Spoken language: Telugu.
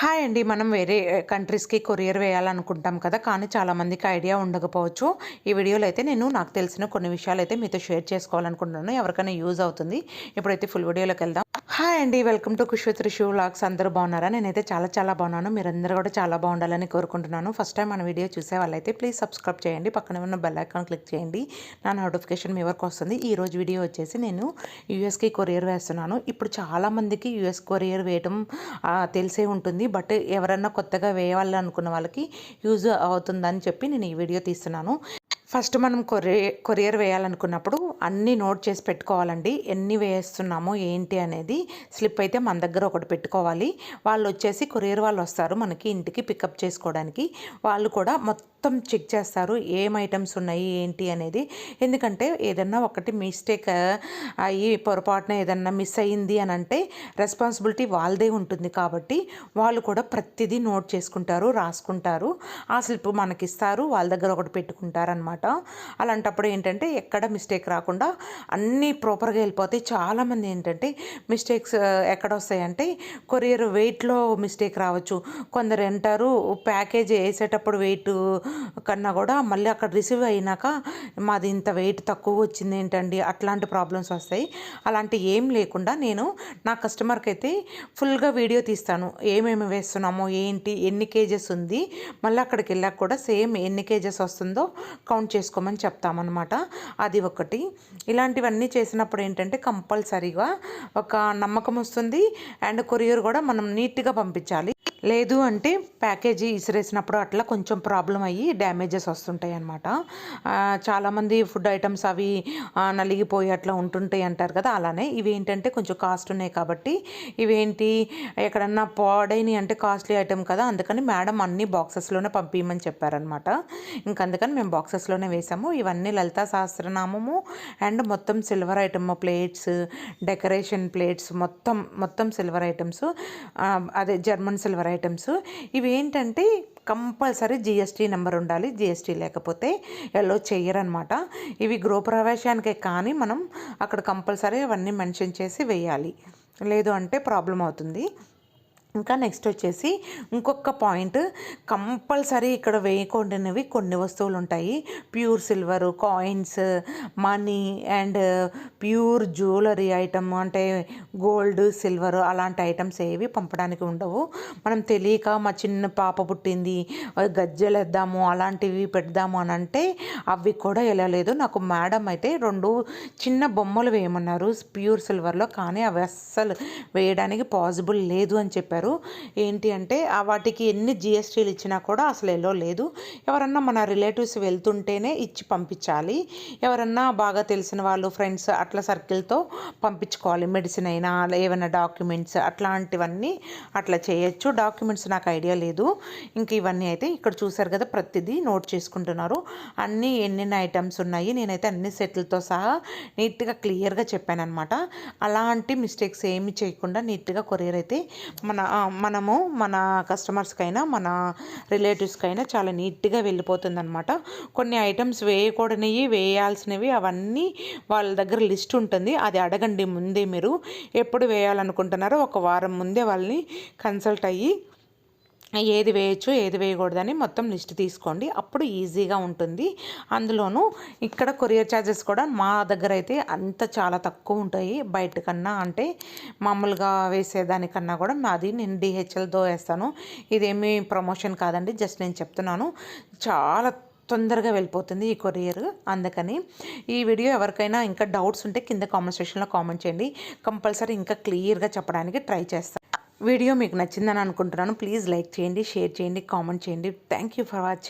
హాయ్ అండి మనం వేరే కంట్రీస్కి కొరియర్ వేయాలనుకుంటాం కదా కానీ చాలామందికి ఐడియా ఉండకపోవచ్చు. ఈ వీడియోలో అయితే నేను నాకు తెలిసిన కొన్ని విషయాలు అయితే మీతో షేర్ చేసుకోవాలనుకుంటున్నాను. ఎవరికైనా యూజ్ అవుతుంది. ఇప్పుడైతే ఫుల్ వీడియోలోకి వెళ్దాం. హాయ్ అండి. వెల్కమ్ టు కుష్వత్రి షూ వ్లాగ్స్. అందరూ బాగున్నారా? నేనైతే చాలా చాలా బాగున్నాను. మీరందరూ కూడా చాలా బాగుండాలని కోరుకుంటున్నాను. ఫస్ట్ టైం మన వీడియో చూసే వాళ్ళైతే ప్లీజ్ సబ్స్క్రైబ్ చేయండి. పక్కన ఉన్న బెల్ ఐకాన్ క్లిక్ చేయండి. నా నోటిఫికేషన్ మీ వరకు వస్తుంది. ఈ రోజు వీడియో వచ్చేసి నేను యూఎస్కి కొరియర్ వేస్తున్నాను. ఇప్పుడు చాలామందికి యూఎస్ కొరియర్ వేయటం తెలిసే ఉంటుంది. బట్ ఎవరన్నా కొత్తగా వేయాలనుకున్న వాళ్ళకి యూజ్ అవుతుందని చెప్పి నేను ఈ వీడియో తీస్తున్నాను. ఫస్ట్ మనం కొరియర్ కొరియర్ వేయాలనుకున్నప్పుడు అన్నీ నోట్ చేసి పెట్టుకోవాలండి. ఎన్ని వేస్తున్నామో ఏంటి అనేది స్లిప్ అయితే మన దగ్గర ఒకటి పెట్టుకోవాలి. వాళ్ళు వచ్చేసి కొరియర్ వాళ్ళు వస్తారు మనకి ఇంటికి పికప్ చేసుకోవడానికి. వాళ్ళు కూడా మొత్తం మొత్తం చెక్ చేస్తారు ఏం ఐటమ్స్ ఉన్నాయి ఏంటి అనేది. ఎందుకంటే ఏదన్నా ఒకటి మిస్టేక్ అయ్యి పొరపాటున ఏదన్నా మిస్ అయ్యింది అని అంటే రెస్పాన్సిబిలిటీ వాళ్ళదే ఉంటుంది కాబట్టి వాళ్ళు కూడా ప్రతిదీ నోట్ చేసుకుంటారు రాసుకుంటారు. ఆ స్లిప్ మనకి ఇస్తారు వాళ్ళ దగ్గర ఒకటి పెట్టుకుంటారు అనమాట అలాంటప్పుడు ఏంటంటే ఎక్కడ మిస్టేక్ రాకుండా అన్నీ ప్రాపర్గా వెళ్ళిపోతాయి చాలామంది ఏంటంటే మిస్టేక్స్ ఎక్కడ వస్తాయంటే కొరియర్ వెయిట్లో మిస్టేక్ రావచ్చు. కొందరు అంటారు ప్యాకేజ్ వేసేటప్పుడు వెయిట్ కన్నా కూడా మళ్ళీ అక్కడ రిసీవ్ అయినాక మాది ఇంత వెయిట్ తక్కువ వచ్చింది ఏంటండి? అట్లాంటి ప్రాబ్లమ్స్ వస్తాయి. అలాంటి ఏం లేకుండా నేను నా కస్టమర్కి అయితే ఫుల్గా వీడియో తీస్తాను. ఏమేమి వేస్తున్నామో ఏంటి ఎన్ని కేజెస్ ఉంది? మళ్ళీ అక్కడికి వెళ్ళాక కూడా సేమ్ ఎన్ని కేజెస్ వస్తుందో కౌంట్ చేసుకోమని చెప్తామన్నమాట. అది ఒకటి. ఇలాంటివన్నీ చేసినప్పుడు ఏంటంటే కంపల్సరీగా ఒక నమ్మకం వస్తుంది. అండ్ కొరియర్ కూడా మనం నీట్గా పంపించాలి. లేదు అంటే ప్యాకేజీ ఇసిరేసినప్పుడు అట్లా కొంచెం ప్రాబ్లం అయ్యి డ్యామేజెస్ వస్తుంటాయి అనమాట చాలామంది ఫుడ్ ఐటమ్స్ అవి నలిగిపోయి అట్లా ఉంటుంటాయి అంటారు కదా అలానే ఇవి ఏంటంటే కొంచెం కాస్ట్ ఉన్నాయి కాబట్టి ఇవేంటి ఎక్కడన్నా పాడైనవి అంటే కాస్ట్లీ ఐటమ్ కదా అందుకని మేడం అన్ని బాక్సెస్లోనే పంపించమని చెప్పారనమాట ఇంకా అందుకని మేము బాక్సెస్లోనే వేసాము. ఇవన్నీ లలితా సహస్రనామము అండ్ మొత్తం silver item plates decoration plates మొత్తం మొత్తం సిల్వర్ ఐటమ్స్. అదే జర్మన్ సిల్వర్ ఐటమ్స్ ఇవి ఏంటంటే కంపల్సరీ జిఎస్టీ నెంబర్ ఉండాలి. జిఎస్టీ లేకపోతే ఎల్లో చేయరనమాట. ఇవి గృహప్రవేశానికే కానీ మనం అక్కడ కంపల్సరీ అవన్నీ మెన్షన్ చేసి వేయాలి. లేదు అంటే ప్రాబ్లం అవుతుంది. ఇంకా నెక్స్ట్ వచ్చేసి ఇంకొక పాయింట్ కంపల్సరీ ఇక్కడ వేయకుండానవి కొన్ని వస్తువులు ఉంటాయి pure silver coins money and pure jewellery item అంటే గోల్డ్ సిల్వర్ అలాంటి ఐటమ్స్ ఏవి పంపడానికి ఉండవు. మనం తెలియక మా చిన్న పాప పుట్టింది గజ్జలు వేద్దాము అలాంటివి పెడదాము అని అంటే అవి కూడా వెళ్ళలేదు. నాకు మేడం అయితే రెండు చిన్న బొమ్మలు వేయమన్నారు ప్యూర్ సిల్వర్లో కానీ అవి అస్సలు వేయడానికి పాసిబుల్ లేదు అని చెప్పారు. ఏంటి అంటే ఆ వాటికి ఎన్ని జిఎస్టీలు ఇచ్చినా కూడా అసలు ఎల్లో లేదు. ఎవరన్నా మన రిలేటివ్స్ వెళ్తుంటేనే ఇచ్చి పంపించాలి. ఎవరన్నా బాగా తెలిసిన వాళ్ళు ఫ్రెండ్స్ అట్లా సర్కిల్తో పంపించుకోవాలి. మెడిసిన్ అయినా ఏమైనా డాక్యుమెంట్స్ అట్లాంటివన్నీ అట్లా చేయొచ్చు. డాక్యుమెంట్స్ నాకు ఐడియా లేదు. ఇంక ఇవన్నీ అయితే ఇక్కడ చూసారు కదా ప్రతిదీ నోట్ చేసుకుంటున్నారు. అన్నీ ఎన్నెన్ని ఐటమ్స్ ఉన్నాయి నేనైతే అన్ని సెట్లతో సహా నీట్గా క్లియర్గా చెప్పాను అనమాట అలాంటి మిస్టేక్స్ ఏమి చేయకుండా నీట్గా కొరియర్ అయితే మన మనము మన కస్టమర్స్కైనా మన రిలేటివ్స్కైనా చాలా నీట్గా వెళ్ళిపోతుంది అనమాట కొన్ని ఐటమ్స్ వేయకూడనివి వేయాల్సినవి అవన్నీ వాళ్ళ దగ్గర లిస్ట్ ఉంటుంది. అది అడగండి ముందే మీరు. ఎప్పుడు వేయాలనుకుంటున్నారో ఒక వారం ముందే వాళ్ళని కన్సల్ట్ అయ్యి ఏది వేయచ్చు ఏది వేయకూడదని మొత్తం లిస్ట్ తీసుకోండి. అప్పుడు ఈజీగా ఉంటుంది. అందులోనూ ఇక్కడ కొరియర్ ఛార్జెస్ కూడా మా దగ్గర అయితే అంత చాలా తక్కువ ఉంటాయి. బయట కన్నా అంటే మామూలుగా వేసేదానికన్నా కూడా నాది నేను డిహెచ్ఎల్తో వేస్తాను. ఇదేమీ ప్రమోషన్ కాదండి. జస్ట్ నేను చెప్తున్నాను. చాలా తొందరగా వెళ్ళిపోతుంది ఈ కొరియర్. అందుకని ఈ వీడియో ఎవరికైనా ఇంకా డౌట్స్ ఉంటే కింద కామెంట్ సెక్షన్లో కామెంట్ చేయండి. కంపల్సరీ ఇంకా క్లియర్గా చెప్పడానికి ట్రై చేస్తాను వీడియో మీకు నచ్చిందని అనుకుంటున్నాను. ప్లీజ్ లైక్ చేయండి షేర్ చేయండి కామెంట్ చేయండి. Thank you for watching